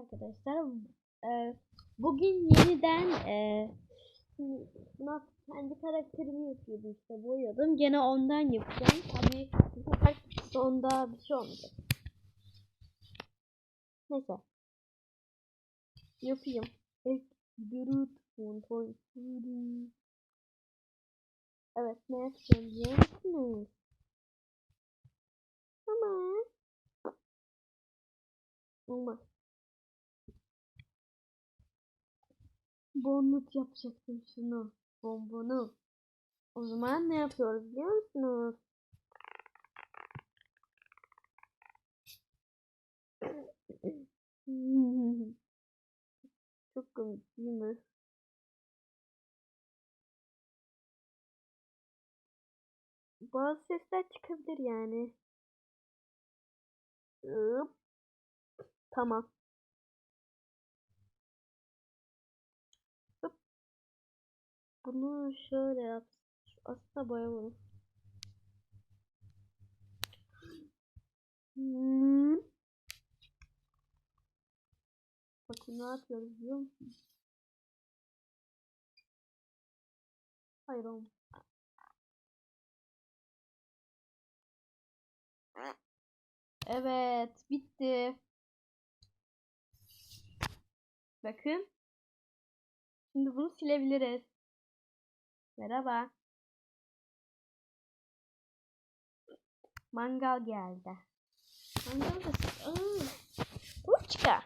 arkadaşlar. Ee, bugün yeniden e, kendi karakterimi yapıyordum işte boyuyordum. Gene ondan yapacağım. Tabii bu sefer sonda bir şey olmayacak. Neyse. Yapayım. Kontrol. Evet ne yapacağım biliyor musunuz? Tamam. Olmaz. Bonluk yapacaktım şunu. Bombonu. O zaman ne yapıyoruz biliyor musunuz? Çok komik değil mi? Bazı sesler çıkabilir yani. Tamam. Bunu şöyle yap. Aslında boya bunu. Hmm. Bakın ne yapıyoruz biliyor musun? Hayır oğlum. Evet, bitti. Bakın. Şimdi bunu silebiliriz. Merhaba. Mangal geldi. Mangal da Uçka.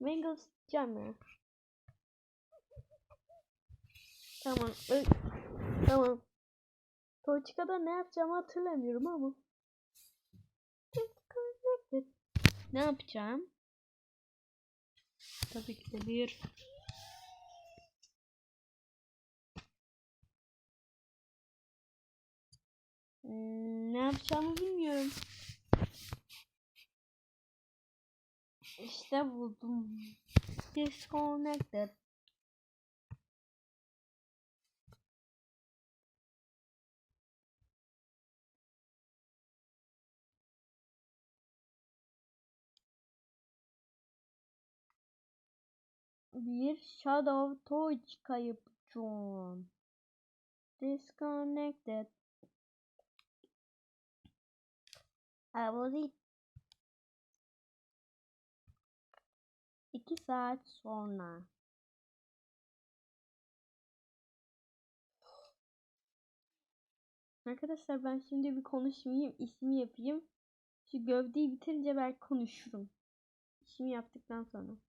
Mangal sıkacağım. Tamam. Ö tamam. Toçka'da ne yapacağımı hatırlamıyorum ama. Ne yapacağım? Tabii ki de bir ne yapacağımı bilmiyorum. İşte buldum. Disconnected. Bir Shadow Torch kayıpçım. Disconnected. İt. İki saat sonra. Arkadaşlar ben şimdi bir konuşmayayım, ismi yapayım. Şu gövdeyi bitirince belki konuşurum. İşimi yaptıktan sonra.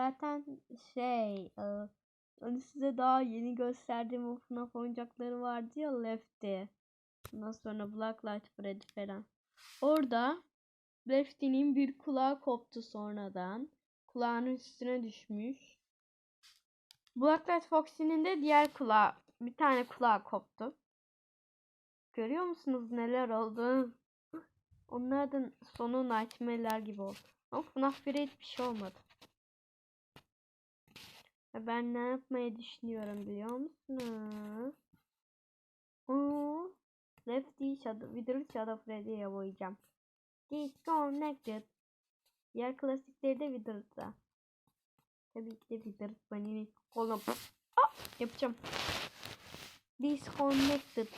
Zaten şey, e, hani size daha yeni gösterdiğim o FNAF oyuncakları vardı ya Lefty. Ondan sonra Blacklight Freddy falan. Orada Lefty'nin bir kulağı koptu sonradan. Kulağının üstüne düşmüş. Blacklight Foxy'nin de diğer kulağı, bir tane kulağı koptu. Görüyor musunuz neler oldu? Onlardan sonu Nightmare'ler gibi oldu. Ama FNAF 1'e hiçbir şey olmadı. Ve Ben ne yapmayı düşünüyorum biliyor musunuz? Oo, Lefty Shadow, Wither Shadow Freddy'ye boyayacağım. Disconnected. Diğer klasikleri de Wither'da. Tabii ki de Wither Bunny'nin kolum. Ah, yapacağım. Disconnected.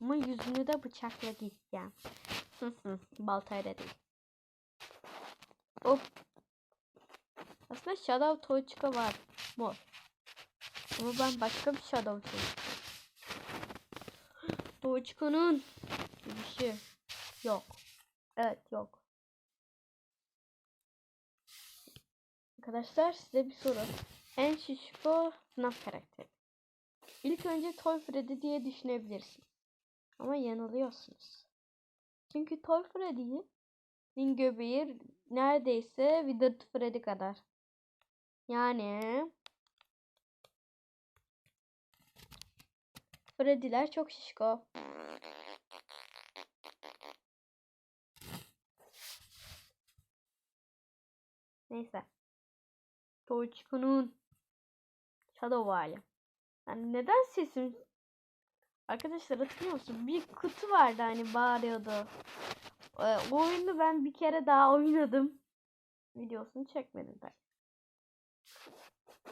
Ama yüzünü de bıçakla gideceğim. Baltayla değil. Hop. Aslında Shadow Toychika var. Mor. Ama ben başka bir Shadow Toychika. Toychika'nın bir şey yok. Evet yok. Arkadaşlar size bir soru. En şişko FNAF karakteri. İlk önce Toy Freddy diye düşünebilirsiniz. Ama yanılıyorsunuz. Çünkü Toy Freddy'nin göbeği neredeyse Withered Freddy kadar. Yani Freddy'ler çok şişko. Neyse. Toçkun'un Shadow hali. Yani neden sesim Arkadaşlar hatırlıyor musun? Bir kutu vardı hani bağırıyordu. Ee, o oyunu ben bir kere daha oynadım. Videosunu çekmedim tabii.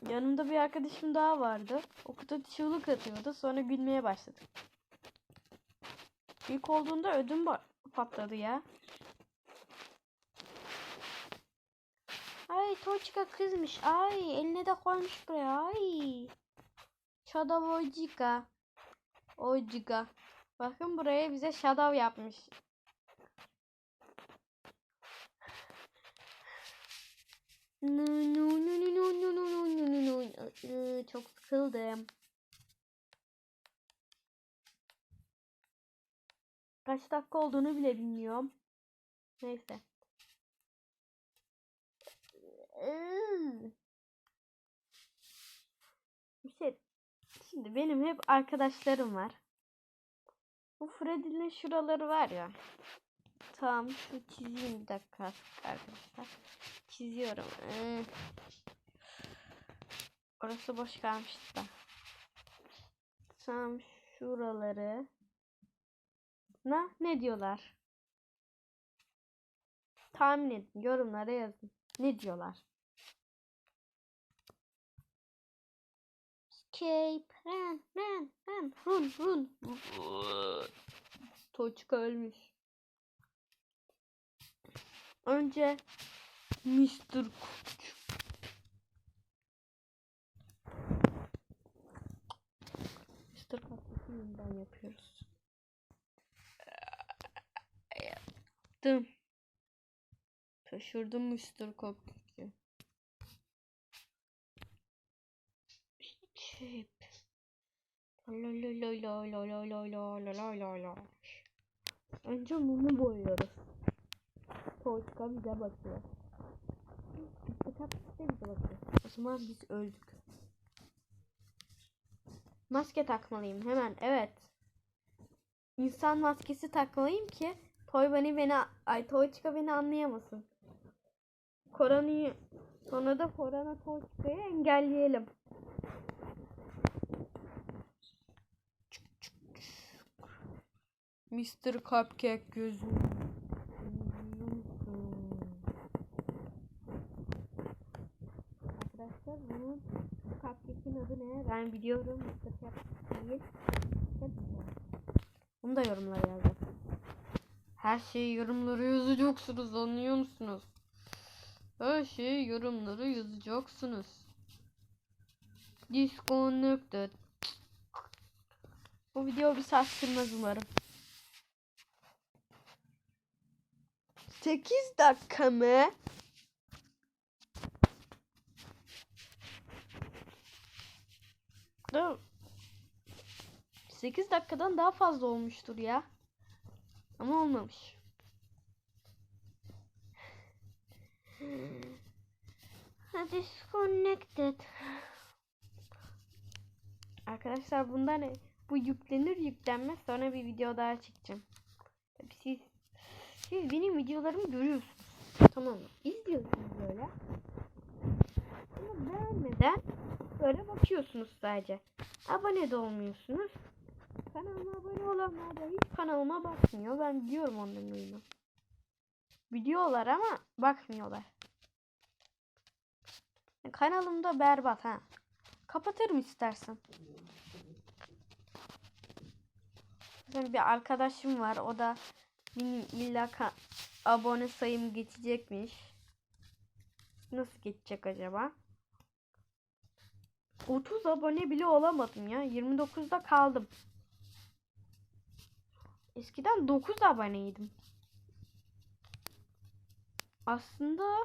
Yanımda bir arkadaşım daha vardı. O kutu çığlık atıyordu. Sonra gülmeye başladık. İlk olduğunda ödüm patladı ya. Ay Toçka kızmış. Ay eline de koymuş buraya. Ay. Shadow Ojika. Ojika. Bakın buraya bize Shadow yapmış. Çok sıkıldım. Kaç dakika olduğunu bile bilmiyorum. Neyse. Bir şey. Şimdi benim hep arkadaşlarım var. Bu Freddy'nin şuraları var ya. Tamam çizeyim bir dakika arkadaşlar. Çiziyorum. Iı. Orası boş kalmıştı da. Tam şuraları. Na ne diyorlar? Tahmin edin. Yorumlara yazın. Ne diyorlar? Escape. Run, run, run, run, run. Toçka ölmüş. Önce Mr. Koç. Mr. Koç'u yeniden yapıyoruz. Yaptım. Şaşırdım Mr. Chip. La la la la la la la la la la la la. Önce mumu boyuyoruz. Toçka bize bakıyor. Kitap de bize bakıyor. O zaman biz öldük. Maske takmalıyım hemen. Evet. İnsan maskesi takmalıyım ki Toy Bunny beni ay Toyçka beni anlayamasın. Koronayı sonra da korona Toyçka'yı engelleyelim. Mr. Cupcake gözü. Bunun Cupcake'in adı ne? Ben biliyorum. Mr. Cupcake. Bunu da yorumlara yazın. Her şeyi yorumlara yazacaksınız anlıyor musunuz? Her şeyi yorumlara yazacaksınız. Disconnected. Bu video bir saat sürmez umarım. 8 dakika mı? Da 8 dakikadan daha fazla olmuştur ya. Ama olmamış. Disconnected. Arkadaşlar bundan ne? Bu yüklenir yüklenmez sonra bir video daha çekeceğim. Tabii siz siz benim videolarımı görüyorsunuz. Tamam mı? İzliyorsunuz böyle. Ama beğenmeden böyle bakıyorsunuz sadece. Abone de olmuyorsunuz. Kanalıma abone olanlar da hiç kanalıma bakmıyor. Ben biliyorum onların oyunu. Biliyorlar ama bakmıyorlar. Kanalımda berbat ha. Kapatırım istersen. Benim bir arkadaşım var. O da benim illa abone sayım geçecekmiş. Nasıl geçecek acaba? 30 abone bile olamadım ya. 29'da kaldım. Eskiden 9 aboneydim. Aslında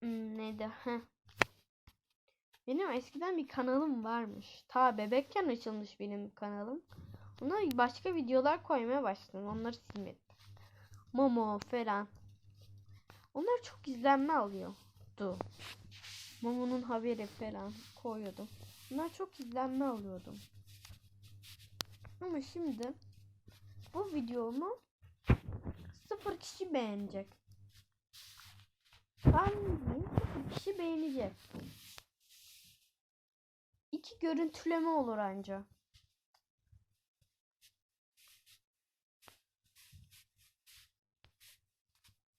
Hmm, neydi? Benim eskiden bir kanalım varmış. Ta bebekken açılmış benim kanalım. Ona başka videolar koymaya başladım. Onları silmedim. Momo falan. Onlar çok izlenme alıyordu. Momo'nun haberi falan koyuyordum. Bunlar çok izlenme alıyordum. Ama şimdi bu videomu sıfır kişi beğenecek. Ben sıfır kişi beğenecek. İki görüntüleme olur anca.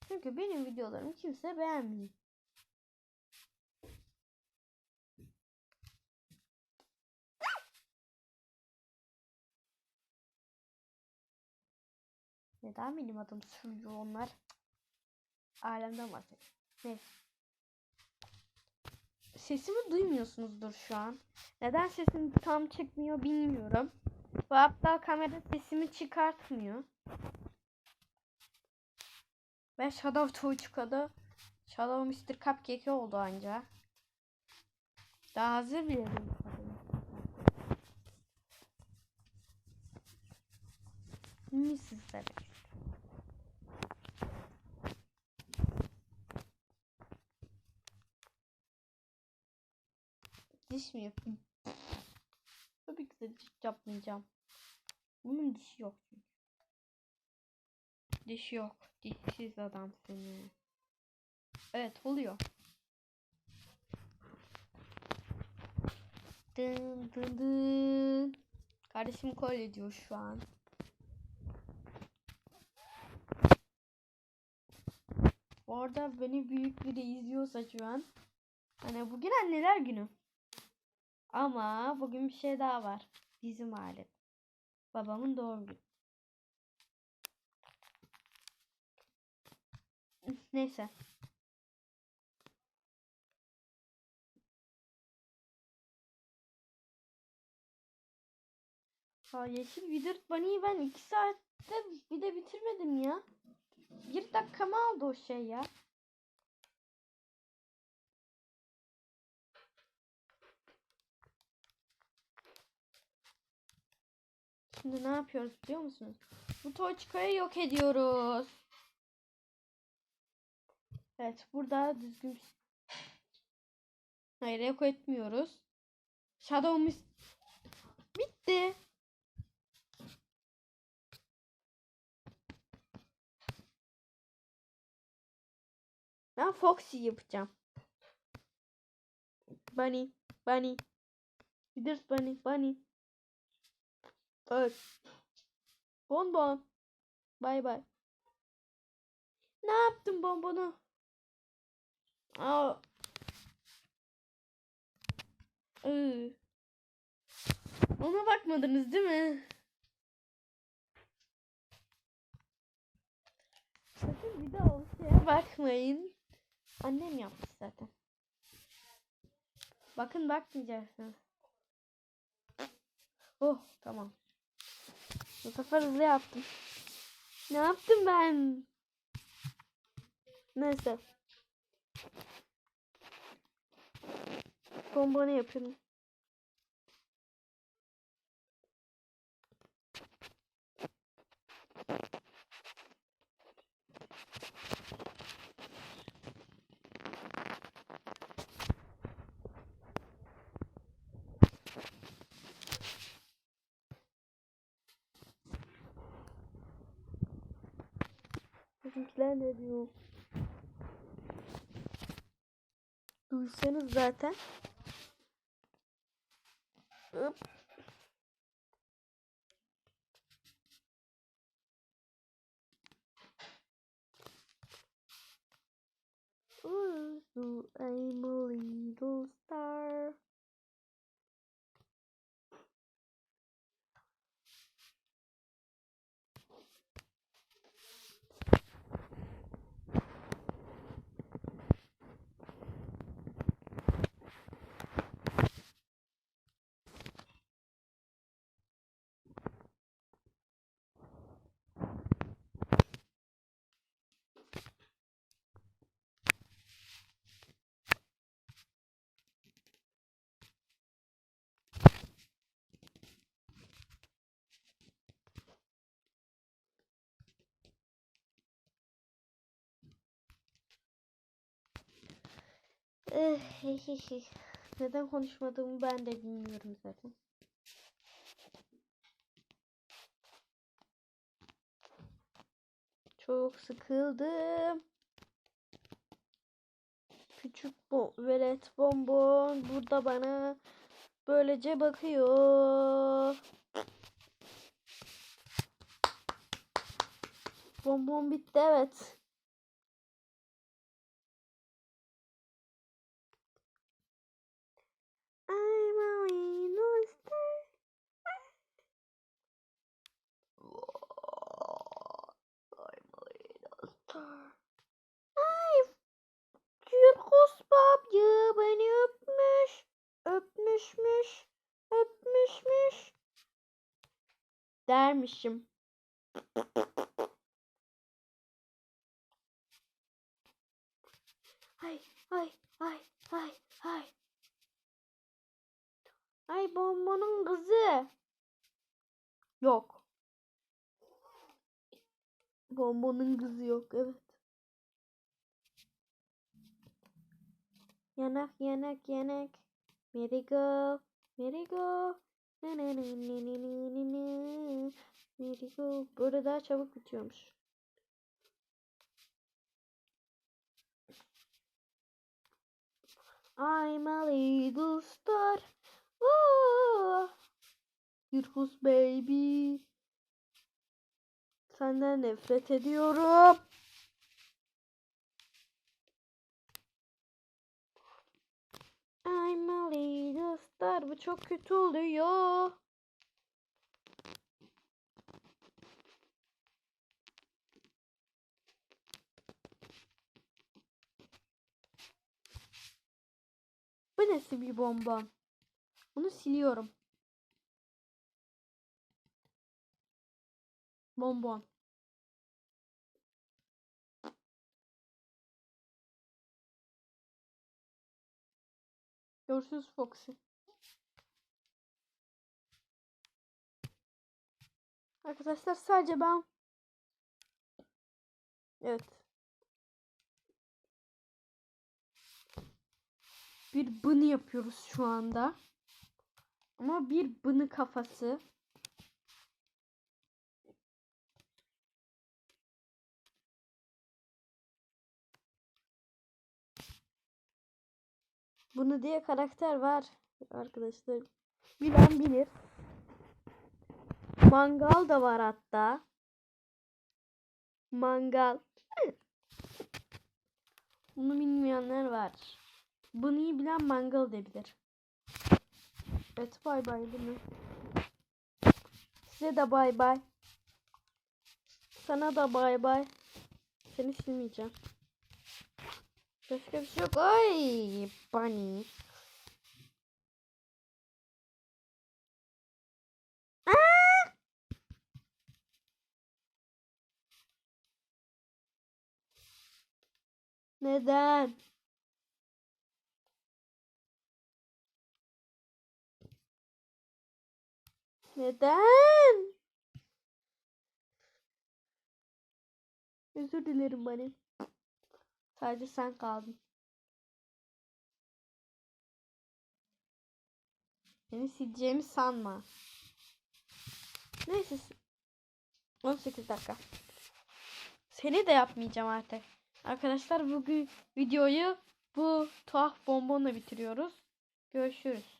Çünkü benim videolarımı kimse beğenmiyor. Neden benim adım sürüyor onlar? Alemden bahsediyor. Neyse. Sesimi duymuyorsunuzdur şu an. Neden sesim tam çıkmıyor bilmiyorum. Ve hatta kamera sesimi çıkartmıyor. Ve Shadow Toychuka'da Shadow Mr. Cupcake oldu anca. Daha hazır bile değil. Mrs. Bebek. Diş mi yapayım? Tabii ki de diş yapmayacağım. Bunun dişi yok çünkü. Diş yok. Dişsiz adam seni. Evet oluyor. Dın dın dın. Kardeşim kolye diyor şu an. Bu arada beni büyük biri izliyorsa şu an. Hani bugün anneler günü. Ama bugün bir şey daha var. Bizim aile. Babamın doğum günü. Neyse. Ha yeşil Withered Bunny'yi ben 2 saatte bir de bitirmedim ya. Bir dakikamı aldı o şey ya. Şimdi ne yapıyoruz biliyor musunuz? Bu Toçka'yı yok ediyoruz. Evet burada düzgün Hayır yok etmiyoruz. Shadow'umuz bitti. Ben Foxy yapacağım. Bunny, Bunny. Withers Bunny, Bunny. Evet. Bonbon. Bay bay. Ne yaptın bonbonu? Aa. Iı. Ona bakmadınız değil mi? Sakın bir daha o şeye bakmayın. Annem yapmış zaten. Bakın bakmayacaksınız. Oh tamam. Bu sefer hızlı yaptım. Ne yaptım ben? Neyse. Bombonu yapıyorum. Bizimkiler ne diyor? Duysanız zaten. Hop. Ooh, I'm a little star. Eh, Neden konuşmadığımı ben de bilmiyorum zaten. Çok sıkıldım. Küçük bu velet bonbon burada bana böylece bakıyor. Bonbon bitti evet. I'm a little star. I'm a little star. Ay, Cirkus babacı beni öpmüş. Öpmüşmüş. Öpmüşmüş. Dermişim. Ay ay ay ay ay. Ay bonbonun kızı. Yok. Bonbonun kızı yok evet. Yanak yanak yanak. Merigo. Merigo. Ne ne Böyle daha çabuk bitiyormuş. I'm a little star. Oh. Baby. Senden nefret ediyorum. I'm a little star. Bu çok kötü oluyor. Bu nasıl bir bonbon? Bunu siliyorum. Bonbon. Görüşürüz Foxy. Arkadaşlar sadece ben Evet. Bir bını yapıyoruz şu anda. Ama bir bını kafası. Bunu diye karakter var arkadaşlar. Bilen bilir. Mangal da var hatta. Mangal. Bunu bilmeyenler var. Bunu iyi bilen mangal de bilir. Evet bay bay mi? Size de bay bay. Sana da bay bay. Seni silmeyeceğim. Başka bir şey yok. Ay bunny. Aa! Neden? Neden? Özür dilerim bana. Sadece sen kaldın. Seni sileceğimi sanma. Neyse. 18 dakika. Seni de yapmayacağım artık. Arkadaşlar bugün videoyu bu tuhaf bonbonla bitiriyoruz. Görüşürüz.